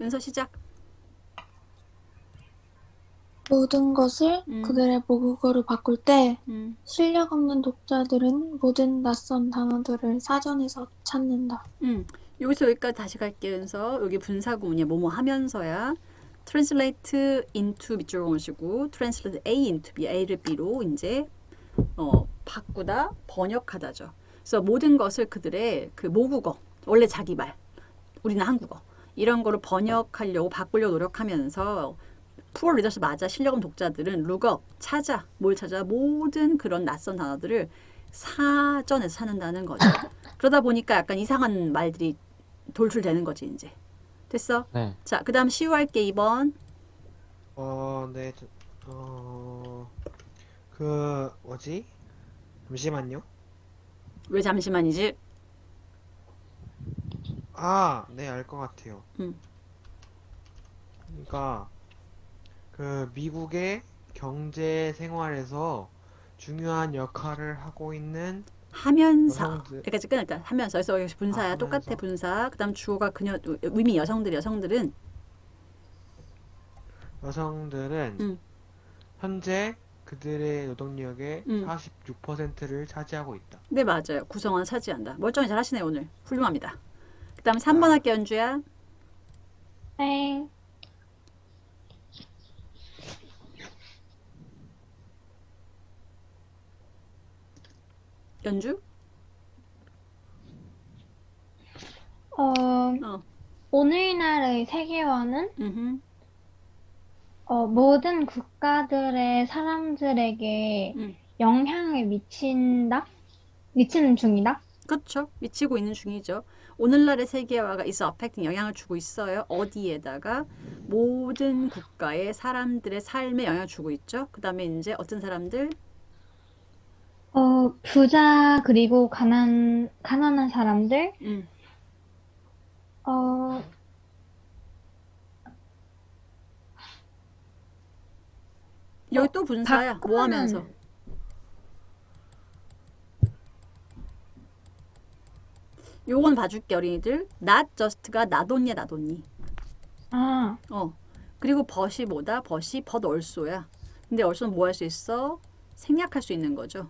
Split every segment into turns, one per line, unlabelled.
은서 시작.
모든 것을
음.
그들의 모국어로 바꿀 때
음.
실력 없는 독자들은 모든 낯선 단어들을 사전에서 찾는다.
음. 여기서 여기까지 다시 갈게요. 은서. 여기 분사구문이야. 뭐뭐 하면서야. translate into 밑줄 오시고 translate A into B, A를 B로 이제 어, 바꾸다, 번역하다죠. 그래서 모든 것을 그들의 그 모국어, 원래 자기 말, 우리는 한국어 이런 거를 번역하려고 바꾸려고 노력하면서 푸어 리더스 맞아 실력 없는 독자들은 룩업 찾아 뭘 찾아 모든 그런 낯선 단어들을 사전에서 찾는다는 거죠. 그러다 보니까 약간 이상한 말들이 돌출되는 거지 이제. 됐어?
네.
자, 그다음 시우할게 2번.
어, 네, 저- 어, 그, 뭐지? 잠시만요.
왜 잠시만이지?
아, 네, 알 것 같아요.
음.
그러니까, 그, 미국의 경제 생활에서 중요한 역할을 하고 있는
하면서
여성들.
여기까지 끊을까? 하면서 그래서 여기 분사야
아,
똑같아
하면서.
분사. 그다음 주어가 그녀 의미 여성들 여성들은
여성들은
음.
현재 그들의 노동력의
음.
46%를 차지하고 있다.
네 맞아요 구성원 차지한다. 멀쩡히 잘하시네 요 오늘 훌륭합니다. 그다음 3번 할게 연주야.
네.
연주?
어,
어.
오늘날의 세계화는
음.
어, 모든 국가들의 사람들에게
음.
영향을 미친다? 미치는 중이다?
그렇죠. 미치고 있는 중이죠. 오늘날의 세계화가 is affecting 영향을 주고 있어요. 어디에다가 모든 국가의 사람들의 삶에 영향을 주고 있죠. 그다음에 이제 어떤 사람들
어, 부자 그리고 가난 가난한 사람들
음.
어,
여기 또 분사야. 뭐 하면서?
바꾸면-
요건 봐줄게 어린이들. not just가 나돈냐 나돈니.
아,
어. 그리고 벗이 뭐다? 벗이 벗 얼소야. 근데 얼소는 뭐 할 수 있어? 생략할 수 있는 거죠.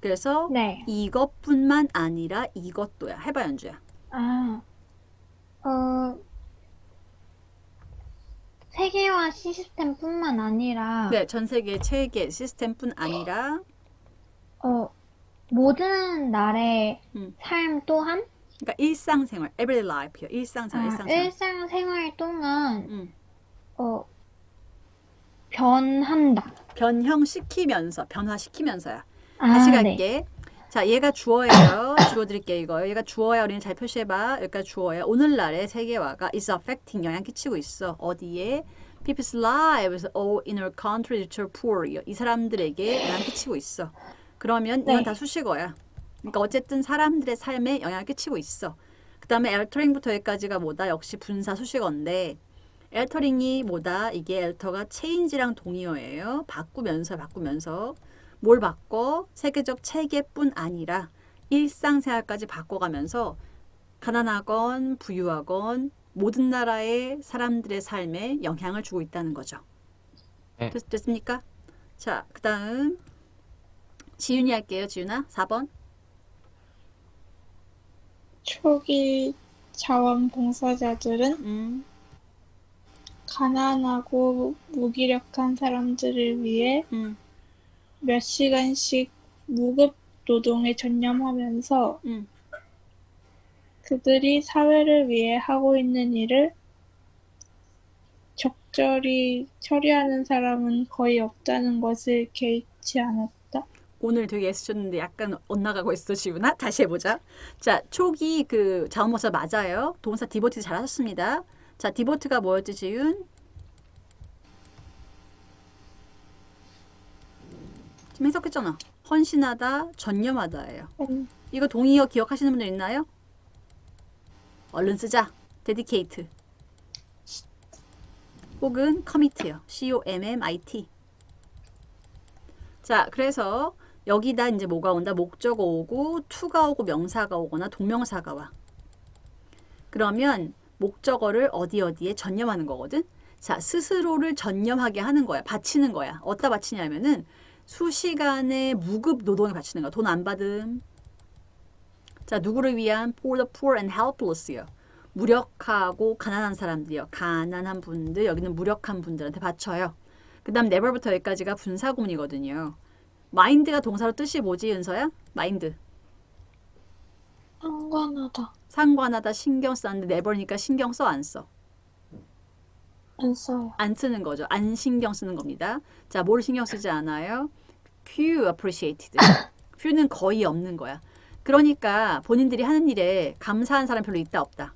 그래서
네.
이것뿐만 아니라 이것도야. 해봐 연주야.
아, 어, 세계화 시스템뿐만 아니라
네, 전 세계 체계 시스템뿐 아니라
어, 모든 날의
음.
삶 또한
그러니까 일상생활, everyday life요. 일상생활,
아,
일상생활.
일상생활 동안
음.
어, 변한다.
변형시키면서 변화시키면서야.
아,
다시
네.
갈게. 자, 얘가 주어예요. 주어 드릴게 이거. 얘가 주어야. 우리는 잘 표시해봐. 여기까지 주어야. 오늘날의 세계화가 is affecting 영향 끼치고 있어. 어디에? People's lives all in our country are poor. 이 사람들에게 영향 끼치고 있어. 그러면 이건
네.
다 수식어야. 그러니까 어쨌든 사람들의 삶에 영향을 끼치고 있어. 그 다음에 엘터링부터 여기까지가 뭐다? 역시 분사 수식어인데 엘터링이 뭐다? 이게 엘터가 체인지랑 동의어예요. 바꾸면서 바꾸면서 뭘 바꿔? 세계적 체계뿐 아니라 일상생활까지 바꿔가면서 가난하건 부유하건 모든 나라의 사람들의 삶에 영향을 주고 있다는 거죠.
네.
됐, 됐습니까? 자, 그 다음 지윤이 할게요. 지윤아, 4번.
초기 자원봉사자들은
음,
가난하고 무기력한 사람들을 위해
음,
몇 시간씩 무급 노동에 전념하면서
음.
그들이 사회를 위해 하고 있는 일을 적절히 처리하는 사람은 거의 없다는 것을 개의치 않았다.
오늘 되게 애쓰셨는데 약간 엇나가고 있어, 지훈아. 다시 해보자. 자, 초기 그 자원모사 맞아요. 동사 디보트 잘하셨습니다. 자, 디보트가 뭐였지, 지훈? 지금 해석했잖아. 헌신하다, 전념하다예요.
음,
이거 동의어 기억하시는 분들 있나요? 얼른 쓰자. dedicate. 혹은 commit요. C-O-M-M-I-T. 자, 그래서 여기다 이제 뭐가 온다? 목적어 오고, to가 오고, 명사가 오거나 동명사가 와. 그러면 목적어를 어디 어디에 전념하는 거거든. 자, 스스로를 전념하게 하는 거야. 바치는 거야. 어디다 바치냐면은 수시간의 무급 노동에 바치는 거야. 돈 안 받음. 자, 누구를 위한 for the poor and helpless요. 무력하고 가난한 사람들이요. 가난한 분들, 여기는 무력한 분들한테 바쳐요. 그 다음 never부터 여기까지가 분사구문이거든요. 마인드가 동사로 뜻이 뭐지, 은서야? 마인드.
상관하다.
상관하다 신경 쓰는데 never니까 신경 써 안 써?
안 써요.
안 쓰는 거죠. 안 신경 쓰는 겁니다. 자, 뭘 신경 쓰지 않아요? few appreciated. few는 거의 없는 거야. 그러니까 본인들이 하는 일에 감사한 사람 별로 있다 없다.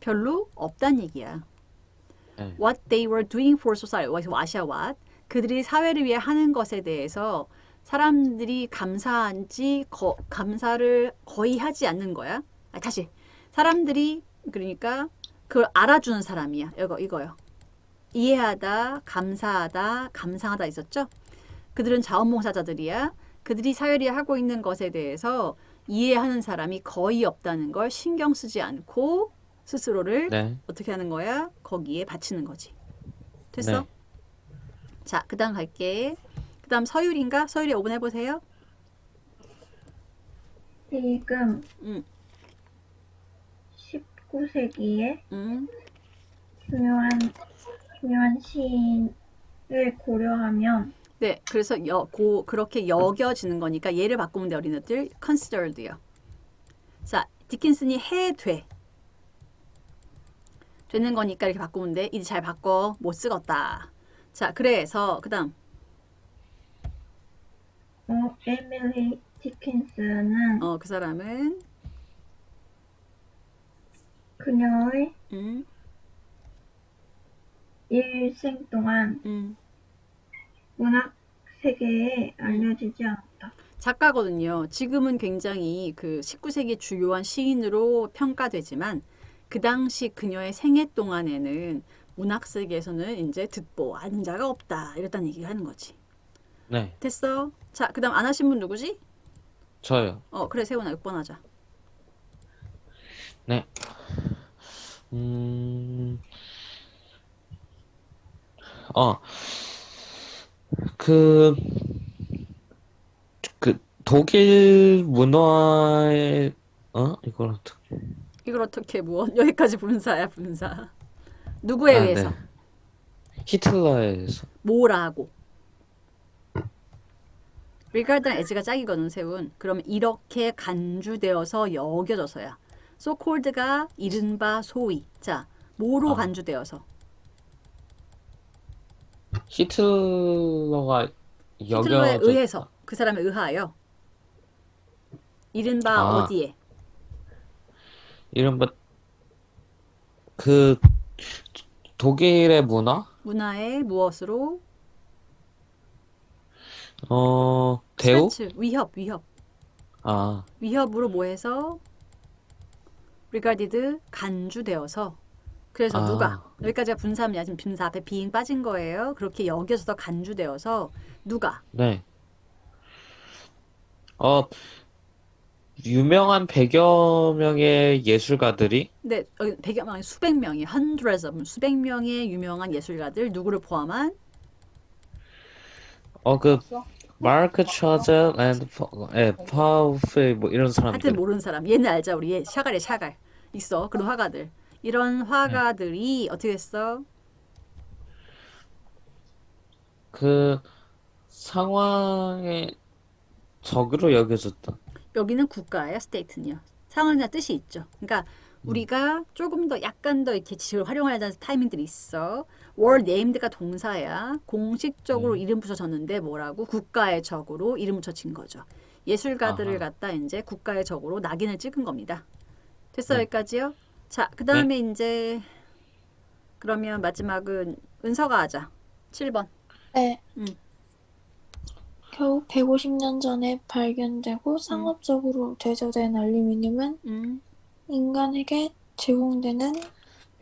별로 없단 얘기야.
네.
What they were doing for society. what이야 what? 그들이 사회를 위해 하는 것에 대해서 사람들이 감사한지 거, 감사를 거의 하지 않는 거야. 아, 다시 사람들이 그러니까 그걸 알아주는 사람이야. 이거 이거요. 이해하다, 감사하다, 감상하다 있었죠? 그들은 자원봉사자들이야. 그들이 사회를 하고 있는 것에 대해서 이해하는 사람이 거의 없다는 걸 신경 쓰지 않고 스스로를
네.
어떻게 하는 거야? 거기에 바치는 거지. 됐어?
네.
자, 그 다음 갈게. 그 다음 서율인가? 서율이 5번 해보세요.
지금
음.
19세기에
음,
중요한 중요한 시인을 고려하면
네, 그래서 여, 고, 그렇게 여겨지는 거니까 얘를 바꾸면 돼 어린애들 considered요. 자, 디킨슨이 해돼 되는 거니까 이렇게 바꾸면 돼. 이제 잘 바꿔 못 쓰겠다. 자, 그래서 그다음.
어, 에밀리 디킨스는
어 그 사람은?
그녀의
음,
일생 동안
음,
문학 세계에 알려지지 않았다.
작가거든요. 지금은 굉장히 그 19세기 주요한 시인으로 평가되지만 그 당시 그녀의 생애 동안에는 문학 세계에서는 이제 듣보 아는 자가 없다 이랬다는 얘기를 하는 거지.
네.
됐어. 자, 그다음 안 하신 분 누구지?
저요.
어, 그래 세훈아 6번 하자.
네. 음. 어. 그, 그, 독일 문화의, 어? 이걸 어떻게.
이걸 어떻게 무엇? 여기까지 분사야 분사. 누구에
아,
의해서?
네. 히틀러에 의해서.
뭐라고? regard랑 as가 짝이거든 세운. 그러면 이렇게 간주되어서 여겨져서야. called가 이른바 소위. 자, 뭐로
아.
간주되어서?
히틀러가
히틀러에
여겨져.
의해서 그 사람에 의하여. 이른바
아.
어디에?
이른바, 그, 독일의 문화?
문화의 무엇으로?
어, 대우?
스트레치, 위협, 위협.
아,
위협으로 뭐해서 regarded 간주되어서 그래서
아.
누가 여기까지가 분사입니다. 지금 분사 앞에 being 빠진 거예요. 그렇게 여겨져서 간주되어서 누가
네. 어, 유명한 100여 명의 예술가들이
네 여기 백여 명 수백 명이 hundreds of 수백 명의 유명한 예술가들 누구를 포함한?
어, 그 마르크 차젤 앤드 파- 예, 파우페 뭐 이런
하여튼
사람들.
모르는 사람. 얘는 알자 우리. 얘 샤갈에 샤갈. 있어 그런 화가들. 이런 화가들이 어떻게 했어?
그 상황의 적으로 여겨졌다.
여기는 국가예요, state는요. 상황이나 뜻이 있죠. 그러니까 우리가 조금 더 약간 더 이렇게 지식을 활용하자는 타이밍들이 있어. were named가 동사야. 공식적으로 이름 붙여졌는데 뭐라고? 국가의 적으로 이름 붙여진 거죠. 예술가들을
아하.
갖다 이제 국가의 적으로 낙인을 찍은 겁니다. 됐어
네.
여기까지요? 자, 그 다음에 이제 그러면 마지막은 은서가 하자. 7번.
네.
음.
겨우 150년 전에 발견되고 상업적으로 제조된 알루미늄은
음.
인간에게 제공되는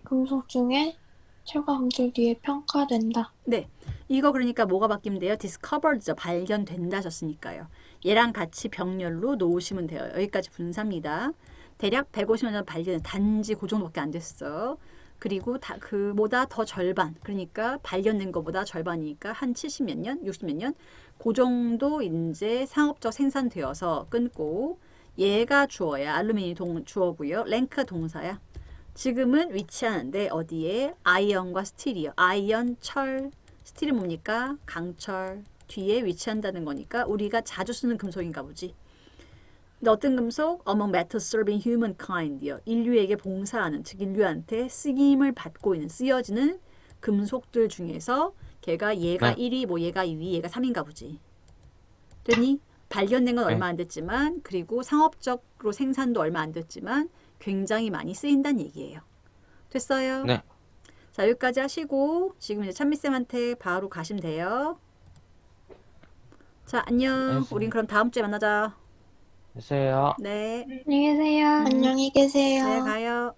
금속 중에 최고 함수리에 평가된다.
네. 이거 그러니까 뭐가 바뀌면 돼요? discovered죠. 발견된다 하셨으니까요. 얘랑 같이 병렬로 놓으시면 돼요. 여기까지 분사입니다. 대략 150년 전 발견 단지 그 정도밖에 안 됐어. 그리고 다 그보다 더 절반 그러니까 발견된 것보다 절반이니까 한 70 몇 년, 60 몇 년, 그 정도 이제 상업적 생산되어서 끊고 얘가 주어야 알루미늄 동 주어고요. 랭크가 동사야. 지금은 위치하는데 어디에 아이언과 스틸이요. 아이언 철, 스틸이 뭡니까? 강철 뒤에 위치한다는 거니까 우리가 자주 쓰는 금속인가 보지. 근데 어떤 금속? Among metals serving humankind이요. 인류에게 봉사하는, 즉 인류한테 쓰임을 받고 있는, 쓰여지는 금속들 중에서 걔가 얘가
네.
1위, 뭐 얘가 2위, 얘가 3위인가 보지. 됐니? 발견된 건
네.
얼마 안 됐지만 그리고 상업적으로 생산도 얼마 안 됐지만 굉장히 많이 쓰인다는 얘기예요. 됐어요?
네.
자 여기까지 하시고 지금 이제 찬미쌤한테 바로 가시면 돼요. 자 안녕.
알겠습니다.
우린 그럼 다음 주에 만나자.
됐어요.
네.
안녕히 계세요.
안녕히 계세요.
네 가요.